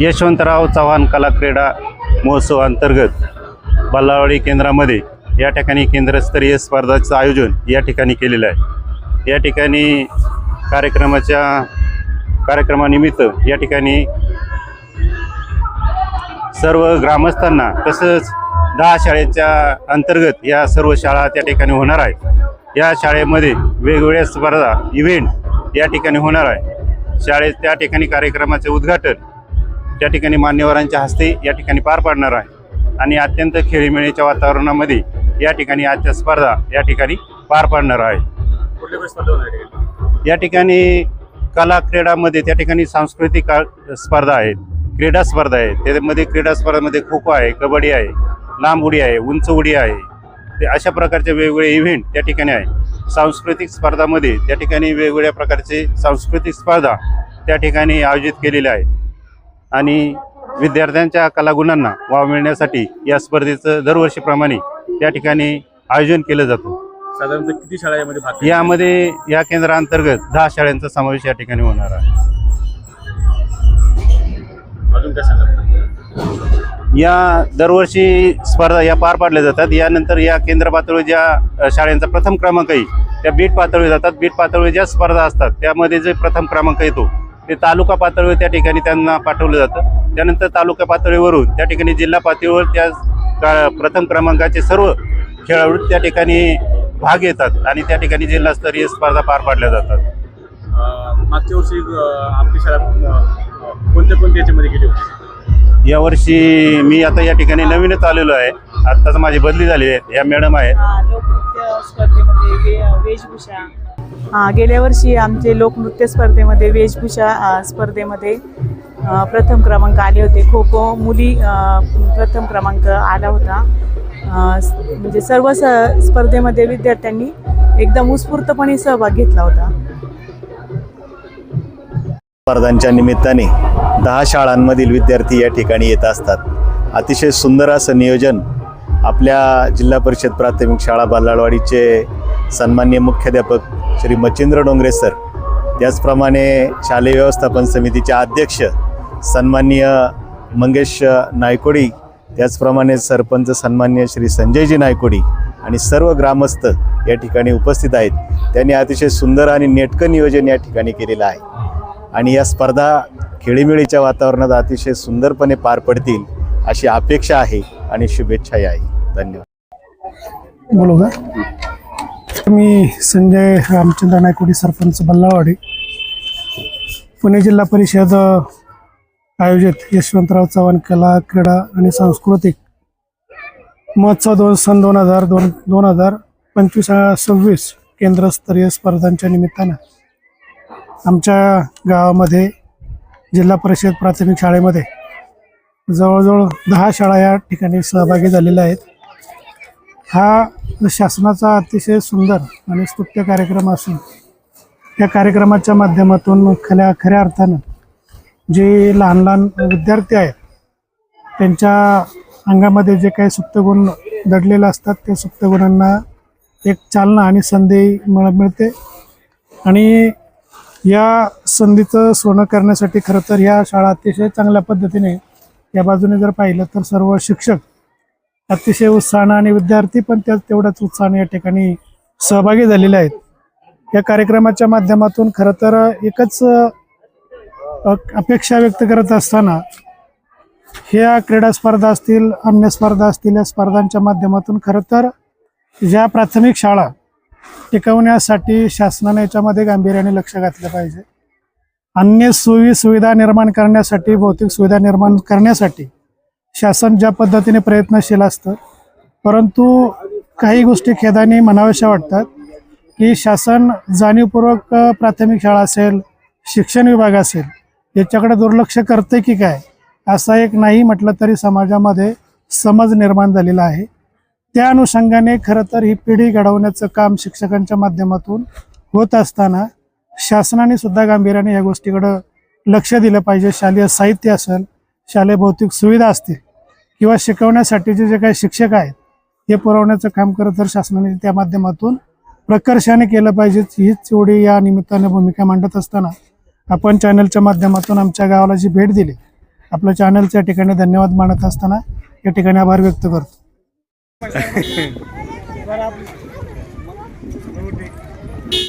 यशवंतराव चव्हाण कला क्रीडा महोत्सव अंतर्गत बल्लावाडी केंद्रामध्ये या ठिकाणी केंद्रस्तरीय स्पर्धाचं आयोजन या ठिकाणी केलेलं आहे. या ठिकाणी कार्यक्रमाच्या कार्यक्रमानिमित्त या ठिकाणी सर्व ग्रामस्थांना तसंच दहा शाळेच्या अंतर्गत या सर्व शाळा त्या ठिकाणी होणार आहेत. या शाळेमध्ये वेगवेगळ्या स्पर्धा इव्हेंट या ठिकाणी होणार आहे. शाळेत त्या ठिकाणी कार्यक्रमाचे उद्घाटन त्या ठिकाणी मान्यवरांच्या हस्ते या ठिकाणी पार पाडणार आहे. आणि अत्यंत खेळीमेळीच्या वातावरणामध्ये या ठिकाणी आजच्या स्पर्धा या ठिकाणी पार पाडणार आहे. या ठिकाणी कला क्रीडामध्ये त्या ठिकाणी सांस्कृतिक स्पर्धा आहेत क्रीडा स्पर्धा आहेत. त्यामध्ये क्रीडा स्पर्धामध्ये खो खो आहे कबड्डी आहे लांब उडी आहे उंच उडी आहे. ते अशा प्रकारचे वेगवेगळे इव्हेंट त्या ठिकाणी आहे. सांस्कृतिक स्पर्धामध्ये त्या ठिकाणी वेगवेगळ्या प्रकारचे सांस्कृतिक स्पर्धा त्या ठिकाणी आयोजित केलेल्या आहेत. आणि विद्यार्थ्यांच्या कलागुणांना वाव मिळण्यासाठी या स्पर्धेचं दरवर्षीप्रमाणे त्या ठिकाणी आयोजन केलं जातं. साधारणतः किती शाळा यामध्ये? यामध्ये या केंद्राअंतर्गत दहा शाळांचा समावेश या ठिकाणी होणार आहे. या दरवर्षी स्पर्धा या पार पाडल्या जातात. यानंतर या केंद्र पातळीवर ज्या शाळेंचा प्रथम क्रमांक येईल त्या बीट पातळीवर जातात. बीट पातळीवर ज्या स्पर्धा असतात त्यामध्ये जे प्रथम क्रमांक येतो ते तालुका पातळीवर त्या ठिकाणी त्यांना पाठवलं जातं. त्यानंतर तालुका पातळीवरून त्या ठिकाणी जिल्हा पातळीवर त्या का- प्रथम क्रमांकाचे सर्व खेळाडू त्या ठिकाणी भाग घेतात आणि त्या ठिकाणी जिल्हास्तरीय स्पर्धा पार पाडल्या जातात. मागच्या वर्षी आपली शाळा कोणत्या कोणत्या याच्यामध्ये गेली होती? यावर्षी मी आता या ठिकाणी नवीनच आलेलो आहे. आत्ताच माझी बदली झाली आहे. या मॅडम आहेत. हा, लोकनृत्य स्पर्धेमध्ये वे- वेशभूषा. हा गेल्या वर्षी आमचे लोकनृत्य स्पर्धेमध्ये वेशभूषा अ, स्पर्धेमध्ये अ, प्रथम क्रमांक आले होते. खो खो मुली अ, प्रथम क्रमांक आला होता. अ, स- म्हणजे सर्व स स्पर्धेमध्ये विद्यार्थ्यांनी एकदम उत्स्फूर्तपणे सहभाग घेतला होता. स्पर्धांच्या निमित्ताने दहा शाळांमधील विद्यार्थी या ठिकाणी येत असतात. अतिशय सुंदर असं नियोजन आपल्या जिल्हा परिषद प्राथमिक शाळा बालाळवाडीचे सन्मान्य मुख्याध्यापक श्री मच्छिंद्र डोंगरे सर त्याचप्रमाणे शालेय व्यवस्थापन समितीचे अध्यक्ष सन्माननीय मंगेश नायकोडी त्याचप्रमाणे सरपंच सन्मान्य श्री संजयजी नायकोडी आणि सर्व ग्रामस्थ या ठिकाणी उपस्थित आहेत. त्यांनी अतिशय सुंदर आणि नेटकं नियोजन या ठिकाणी केलेलं आहे. आणि या स्पर्धा खेळीमेळीच्या वातावरणात अतिशय सुंदरपणे पार पडतील अशी अपेक्षा आहे आणि शुभेच्छाही आहे. धन्यवाद. बोलू का? मी संजय रामचंद्र नायकोडी सरपंच बल्लावाडी पुणे जिल्हा परिषद आयोजित यशवंतराव चव्हाण कला क्रीडा आणि सांस्कृतिक महोत्सव दोन सन दोन हजार दोन दोन हजार पंचवीस सव्वीस केंद्रस्तरीय स्पर्धांच्या निमित्तानं आमच्या गावामध्ये जिल्हा परिषद प्राथमिक शाळेमध्ये जवळजवळ दहा शाळा या ठिकाणी सहभागी झालेल्या आहेत. हा शासनाचा अतिशय सुंदर आणि स्तुत्य कार्यक्रम असून या कार्यक्रमाच्या माध्यमातून खऱ्या खऱ्या अर्थानं जे लहान लहान विद्यार्थी आहेत त्यांच्या अंगामध्ये जे काही सुप्तगुण दडलेले असतात त्या सुप्तगुणांना एक चालना आणि संधी मिळ मिळते. आणि या संधीचं सोनं करण्यासाठी खरं तर ह्या शाळा अतिशय चांगल्या पद्धतीने या बाजूने जर पाहिलं तर सर्व शिक्षक अतिशय उत्साहानं आणि विद्यार्थी पण त्याच तेवढ्याच उत्साहाने या ठिकाणी सहभागी झालेले आहेत. या कार्यक्रमाच्या माध्यमातून खरं तर एकच अपेक्षा व्यक्त करत असताना ह्या क्रीडा स्पर्धा असतील अन्य स्पर्धा असतील या स्पर्धांच्या माध्यमातून खरं तर ज्या प्राथमिक शाळा टिकवण्यासाठी शासनाने याच्यामध्ये गांभीर्याने लक्ष घातलं पाहिजे. अन्य सोयी सुविधा निर्माण करण्यासाठी भौतिक सुविधा निर्माण करण्यासाठी शासन ज्या पद्धतीने प्रयत्नशील असतं परंतु काही गोष्टी खेदाने म्हणाव्याशा वाटतात की शासन जाणीवपूर्वक प्राथमिक शाळा असेल शिक्षण विभाग असेल याच्याकडे दुर्लक्ष करते की काय असा एक नाही म्हटलं तरी समाजामध्ये समज निर्माण झालेला आहे. त्या अनुषंगाने खरं तर ही पिढी घडवण्याचं काम शिक्षकांच्या माध्यमातून होत असताना शासनाने सुद्धा गांभीर्याने या गोष्टीकडं लक्ष दिलं पाहिजे. शालेय साहित्य असेल शालेय भौतिक सुविधा असतील किंवा शिकवण्यासाठीचे जे काही शिक्षक आहेत हे पुरवण्याचं काम करत तर शासनाने त्या माध्यमातून प्रकर्षाने केलं पाहिजे. हीच एवढी या निमित्ताने भूमिका मांडत असताना आपण चॅनलच्या माध्यमातून आमच्या गावाला जी भेट दिली आपल्या चॅनलच्या ठिकाणी धन्यवाद मानत असताना या ठिकाणी आभार व्यक्त करतो. 嘿嘿嘿